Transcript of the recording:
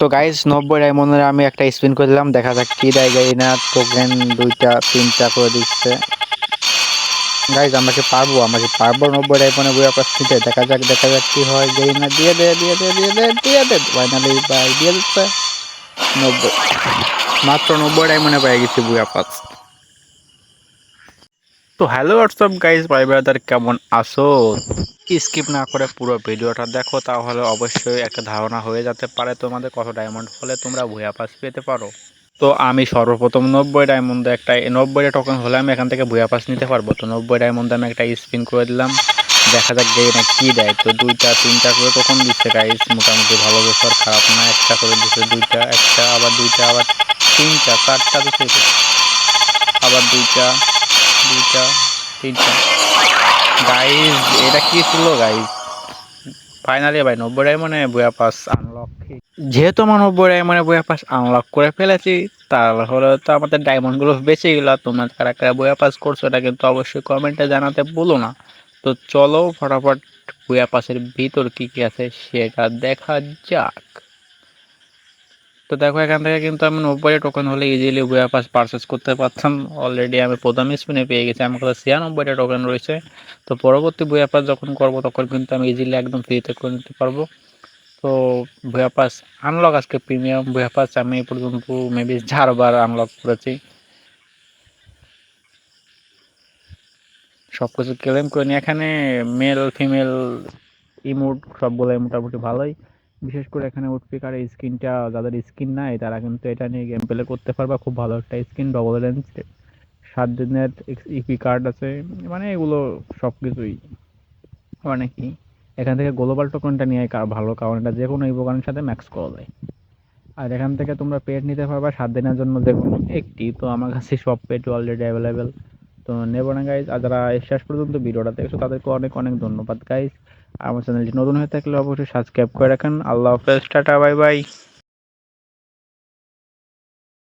তো গাইস নব্বই ডায়মন্ডের আমি একটা স্পিন করে দিলাম। দেখা যাক কি দেয় গাই না টোকেন দুইটা, তিনটা করে দিচ্ছে। গাইজ আমাকে পারব? আমাকে পারব নব্বই ডায়মন্ডে বই আপনার নিতে দেখা যাক দেখা যাক কি হয়। গাই না দিয়ে দে দিয়ে দে দিয়ে দে দিয়ে দে। ফাইনালি ভাই, দিয়ে দিচ্ছে। নব্বই। মাত্র নব্বই ডায়মন্ডে পেয়ে গেছি বুয়া পাস তো হ্যালো হোয়াটসঅ্যাপ গাইজ ভাই ব্রাদার কেমন আছো? স্কিপ না করে পুরো ভিডিওটা দেখো, তাহলে অবশ্যই একটা ধারণা হয়ে যেতে পারে তোমাদের কত ডায়মন্ড হলে তোমরা ভুয়া পাস পেতে পারো। তো আমি সর্বপ্রথম নব্বই ডায়মন্ডে একটা নব্বইটা টোকন হলে আমি এখান থেকে ভুয়া পাস নিতে পারব। তো নব্বই ডায়মন্ডে আমি একটা স্পিন করে দিলাম। দেখা যাক যে না কী দেয়। তো দুইটা, তিনটা করে টোকন দিচ্ছে গাইজ মোটামুটি ভালো বেশি খারাপ না। একটা করে দিচ্ছে দুইটা, একটা, আবার দুইটা, আবার তিনটা, চারটা দিচ্ছে। আবার দুইটা দুইটা, তিনটা। গাইজ এটা কি ছিল গাইজ ফাইনালি ভাই, নব্বই ডায়মন্ডে বয়া পাস আনলক যেহেতু আমার নব্বই ডায়মন্ডে বয়া পাস আনলক করে ফেলেছি, তাহলে তো আমাদের ডায়মন্ডগুলো বেঁচে গেল। তোমরা কারা কারা বয়া পাস করছ, এটা কিন্তু অবশ্যই কমেন্টে জানাতে বলো না। তো চলো, ফটাফট বয়া পাসের ভিতর কী কী আছে, সেটা দেখা যাক। তো দেখো, এখান থেকে কিন্তু আমি নব্বই টোকেন হলে ইজিলি বয়া পাস পারচেস করতে পারতাম। অলরেডি আমি প্রথম স্পিনে পেয়ে গেছি। আমার কাছে ছিয়ানব্বইটা টোকেন রয়েছে। তো পরবর্তী বয়া পাস যখন করব, তখন কিন্তু আমি ইজিলি একদম ফ্রিতে করে নিতে পারব। তো বয়া পাস আনলক আজকে প্রিমিয়াম বয়া পাস আমি এই পর্যন্ত মেবি চারবার আনলক করেছি। সব কিছু ক্লেম করে নিই। এখানে মেল ফিমেল ইমোট, সবগুলোই মোটামুটি ভালোই। বিশেষ করে এখানে উডপিকার স্কিনটা, যাদের স্কিন নাই, তারা কিন্তু এটা নিয়ে গেম প্লে করতে পারবা। খুব ভালো একটা স্কিন ডবল রেঞ্জ সাত দিনের ইপি কার্ড আছে। মানে এগুলো সব কিছুই মানে কি? এখান থেকে গ্লোবাল টোকনটা নিয়ে ভালো, কারণ এটা যে কোনো ইভোগানের সাথে ম্যাক্স করা যায়। আর এখান থেকে তোমরা পেড নিতে পারবা সাত দিনের জন্য। যে কোনো একটি তো আমার কাছে সব পেড অলরেডি অ্যাভেলেবেল তো নেব না গাইজ আর যারা শেষ পর্যন্ত ভিডিওটা দেখছ, তাদেরকে অনেক অনেক ধন্যবাদ গাইজ আমার চ্যানেলটি নতুন হয়ে থাকলে অবশ্যই সাবস্ক্রাইব করে রাখেন। আল্লাহ হাফেজ, টাটা বাই বাই